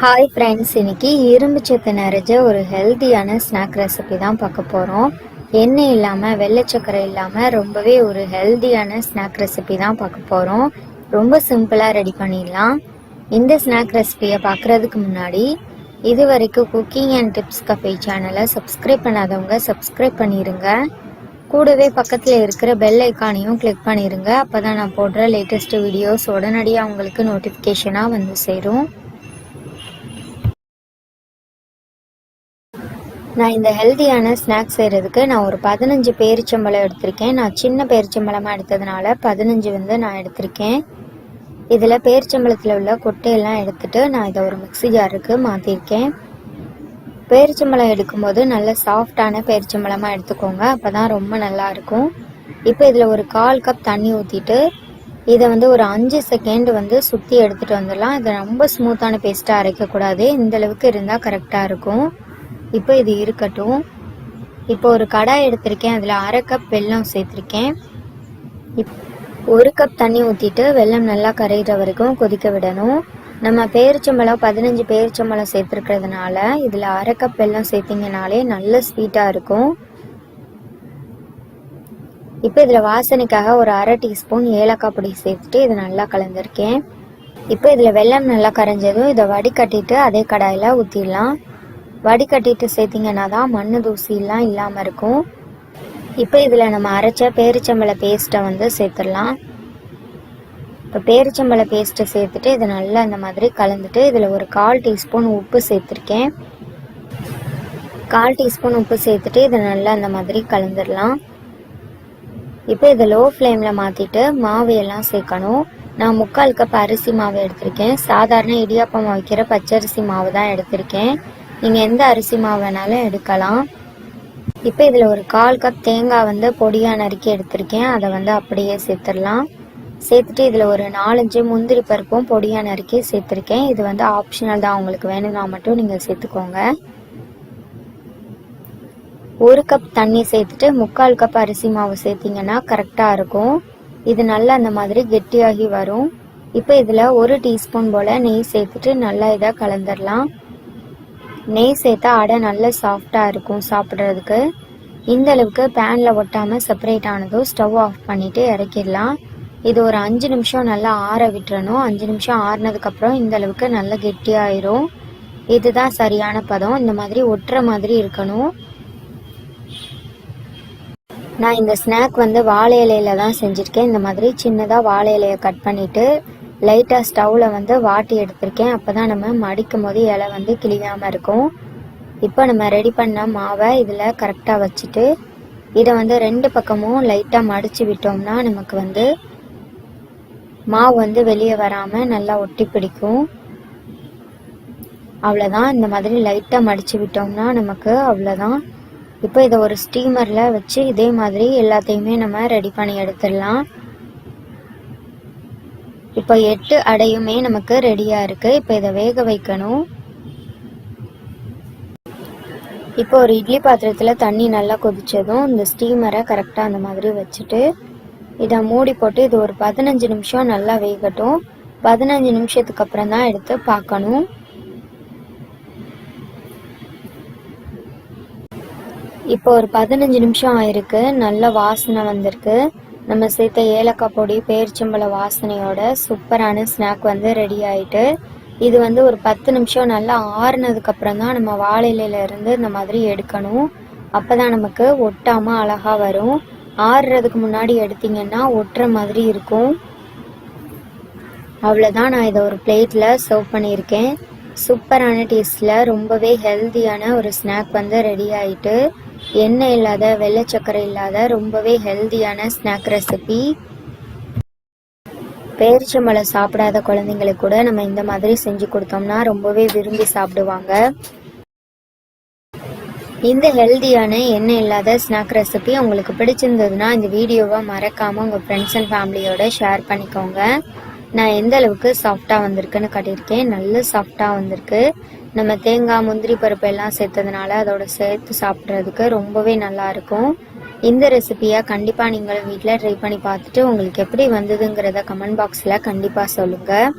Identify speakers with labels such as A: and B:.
A: Hi friends இன்னைக்கு இரும்பு சத்து நிறைஞ்ச ஒரு ஹெல்த்தியான ஸ்நாக் ரெசிபி தான் பார்க்க போகிறோம் எண்ணெய் இல்லாமல் வெள்ளை சக்கரை இல்லாமல் ரொம்பவே ஒரு ஹெல்த்தியான ஸ்நாக் ரெசிபி தான் பார்க்க போகிறோம் ரொம்ப சிம்பிளாக ரெடி பண்ணிடலாம். இந்த ஸ்நாக் ரெசிபியை பார்க்குறதுக்கு முன்னாடி இது வரைக்கும் குக்கிங் அண்ட் டிப்ஸ் கஃபே சேனலை சப்ஸ்கிரைப் பண்ணாதவங்க சப்ஸ்கிரைப் பண்ணிடுங்க கூடவே பக்கத்தில் இருக்கிற பெல் ஐக்கானையும் கிளிக் பண்ணிடுங்க அப்போ தான் நான் போடுற லேட்டஸ்ட் வீடியோஸ் உடனடியாக உங்களுக்கு நோட்டிஃபிகேஷனாக வந்து சேரும். நான் இந்த ஹெல்த்தியான ஸ்நாக்ஸ் செய்கிறதுக்கு நான் ஒரு பதினஞ்சு பேரிச்சம்பழம் எடுத்திருக்கேன். நான் சின்ன பேரிச்சம்பழமாக எடுத்ததுனால பதினஞ்சு வந்து நான் எடுத்திருக்கேன். இதில் பேரிச்சம்பழத்தில் உள்ள கொட்டையெல்லாம் எடுத்துட்டு நான் இதை ஒரு மிக்ஸி ஜாருக்கு மாற்றிருக்கேன் பேரிச்சம்பழம் எடுக்கும்போது நல்ல சாஃப்டான பேரிச்சம்பழமாக எடுத்துக்கோங்க. அப்போ தான் ரொம்ப நல்லா இருக்கும். இப்போ இதில் ஒரு கால் கப் தண்ணி ஊற்றிட்டு இதை வந்து ஒரு அஞ்சு செகண்ட் வந்து சுற்றி எடுத்துகிட்டு வந்துடலாம். இதை ரொம்ப ஸ்மூத்தான பேஸ்ட்டாக அரைக்கக்கூடாது. இந்த அளவுக்கு இருந்தால் கரெக்டாக இருக்கும். இப்போ இது இருக்கட்டும். இப்போ ஒரு கடாய் எடுத்திருக்கேன். அதில் அரை கப் வெல்லம் சேர்த்துருக்கேன். இப் ஒரு கப் தண்ணி ஊற்றிட்டு வெல்லம் நல்லா கரையிற வரைக்கும் கொதிக்க விடணும். நம்ம பேரிச்சம்பழம் பதினஞ்சு பேரிச்சம்பழம் சேர்த்துருக்கிறதுனால இதில் அரை கப் வெல்லம் சேர்த்திங்கனாலே நல்ல ஸ்வீட்டாக இருக்கும். இப்போ இதில் வாசனைக்காக ஒரு அரை டீஸ்பூன் ஏலக்காய் பொடி சேர்த்துட்டு இதை நல்லா கலந்துருக்கேன். இப்போ இதில் வெல்லம் நல்லா கரைஞ்சதும் இதை வடிகட்டிட்டு அதே கடாயில் ஊற்றிடலாம் வடிகட்டிட்டு சேர்த்திங்கன்னா தான் மண் தூசிலாம் இல்லாமல் இருக்கும். இப்போ இதில் நம்ம அரைச்ச பேரிச்சம்பழ பேஸ்ட்டை வந்து சேர்த்துடலாம். இப்போ பேரிச்சம்பழ பேஸ்ட்டை சேர்த்துட்டு இதை நல்லா இந்த மாதிரி கலந்துட்டு இதில் ஒரு கால் டீஸ்பூன் உப்பு சேர்த்துருக்கேன். கால் டீஸ்பூன் உப்பு சேர்த்துட்டு இதை நல்லா இந்த மாதிரி கலந்துடலாம். இப்போ இதை லோ ஃப்ளேமில் மாற்றிட்டு மாவு எல்லாம் சேர்க்கணும். நான் முக்கால் கப் அரிசி மாவு எடுத்திருக்கேன். சாதாரண இடியாப்பம் வைக்கிற பச்சரிசி மாவு தான் எடுத்திருக்கேன். நீங்கள் எந்த அரிசி மாவு வேணாலும் எடுக்கலாம். இப்போ இதில் ஒரு கால் கப் தேங்காய் வந்து பொடியாக நறுக்கி எடுத்திருக்கேன். அதை வந்து அப்படியே சேர்த்துடலாம். சேர்த்துட்டு இதில் ஒரு நாலஞ்சு முந்திரி பருப்பும் பொடியாக நறுக்கி சேர்த்துருக்கேன். இது வந்து ஆப்ஷனல் தான். உங்களுக்கு வேணும்னா மட்டும் நீங்கள் சேர்த்துக்கோங்க. ஒரு கப் தண்ணி சேர்த்துட்டு முக்கால் கப் அரிசி மாவு சேர்த்திங்கன்னா கரெக்டாக இருக்கும். இது நல்லா அந்த மாதிரி கெட்டியாகி வரும். இப்போ இதில் ஒரு டீஸ்பூன் போல் நெய் சேர்த்துட்டு நல்லா இதாக கலந்துடலாம். நெய் சேர்த்தா அடை நல்ல சாஃப்டாக இருக்கும் சாப்பிட்றதுக்கு. இந்த அளவுக்கு பேனில் ஒட்டாமல் செப்பரேட் ஆனதும் ஸ்டவ் ஆஃப் பண்ணிவிட்டு இறக்கிடலாம். இது ஒரு அஞ்சு நிமிஷம் நல்லா ஆற விட்டுறணும். அஞ்சு நிமிஷம் ஆறுனதுக்கப்புறம் இந்த அளவுக்கு நல்லா கெட்டியாயிரும். இதுதான் சரியான பதம். இந்த மாதிரி ஒட்டுற மாதிரி இருக்கணும். நான் இந்த ஸ்நாக் வந்து வாழை இலையில தான் செஞ்சுருக்கேன். இந்த மாதிரி சின்னதாக வாழை இலையை கட் பண்ணிவிட்டு லைட்டாக ஸ்டவ்வில் வந்து வாட்டி எடுத்திருக்கேன். அப்போ தான் நம்ம மடிக்கும் போது இலை வந்து கிழியாமல் இருக்கும். இப்போ நம்ம ரெடி பண்ண மாவை இதில் கரெக்டாக வச்சுட்டு இதை வந்து ரெண்டு பக்கமும் லைட்டாக மடித்து விட்டோம்னா நமக்கு வந்து மாவு வந்து வெளியே வராமல் நல்லா ஒட்டி பிடிக்கும். அவ்வளோதான் இந்த மாதிரி லைட்டாக மடித்து விட்டோம்னா நமக்கு அவ்வளோதான் இப்போ இதை ஒரு ஸ்டீமரில் வச்சு இதே மாதிரி எல்லாத்தையுமே நம்ம ரெடி பண்ணி எடுத்துடலாம். இப்போ எட்டு அடையுமே நமக்கு ரெடியாக இருக்குது இப்போ இதை வேக வைக்கணும். இப்போ ஒரு இட்லி பாத்திரத்தில் தண்ணி நல்லா கொதிச்சதும் இந்த ஸ்டீமரை கரெக்டாக அந்த மாதிரி வச்சுட்டு இதை மூடி போட்டு இது ஒரு பதினஞ்சு நிமிஷம் நல்லா வேகட்டும். பதினஞ்சு நிமிஷத்துக்கு அப்புறம் தான் எடுத்து பார்க்கணும். இப்போ ஒரு பதினஞ்சு நிமிஷம் ஆயிருக்கு. நல்ல வாசனை வந்திருக்கு. நம்ம சேர்த்த ஏலக்காய் பொடி பேரிச்சம்பழ வாசனையோட சூப்பரான ஸ்நாக் வந்து ரெடி ஆயிட்டு இது வந்து ஒரு பத்து நிமிஷம் நல்லா ஆறுனதுக்கு அப்புறம் தான் நம்ம வாழை இருந்து இந்த மாதிரி எடுக்கணும். அப்பதான் நமக்கு ஒட்டாம அழகா வரும். ஆறுறதுக்கு முன்னாடி எடுத்தீங்கன்னா ஒட்டுற மாதிரி இருக்கும். அவ்வளோதான் நான் இதை ஒரு பிளேட்டில் சர்வ் பண்ணியிருக்கேன். சூப்பரான டேஸ்டில் ரொம்பவே ஹெல்த்தியான ஒரு ஸ்நாக் வந்து ரெடி ஆயிட்டு எண்ணெய் இல்லாத வெள்ளை சர்க்கரை இல்லாத ரொம்பவே ஹெல்தியான ஸ்நாக் ரெசிபி. பேரிச்சம்பழம் சாப்பிடாத குழந்தைங்களுக்கு கூட நம்ம இந்த மாதிரி செஞ்சு கொடுத்தோம்னா ரொம்பவே விரும்பி சாப்பிடுவாங்க. இந்த ஹெல்தியான எண்ணெய் இல்லாத ஸ்நாக் ரெசிபி உங்களுக்கு பிடிச்சிருந்ததுன்னா இந்த வீடியோவை மறக்காம உங்க ஃப்ரெண்ட்ஸ் அண்ட் ஃபேமிலியோட ஷேர் பண்ணிக்கோங்க. நான் எந்த அளவுக்கு சாஃப்டாக வந்திருக்குன்னு காட்டியிருக்கேன். நல்ல சாஃப்டாக வந்திருக்கு. நம்ம தேங்காய் முந்திரி பருப்பு எல்லாம் சேர்த்ததுனால அதோட சேர்த்து சாப்பிட்றதுக்கு ரொம்பவே நல்லா இருக்கும். இந்த ரெசிபியை கண்டிப்பாக நீங்களும் வீட்டில் ட்ரை பண்ணி பார்த்துட்டு உங்களுக்கு எப்படி வந்ததுங்கிறத கமெண்ட் பாக்ஸில் கண்டிப்பாக சொல்லுங்கள்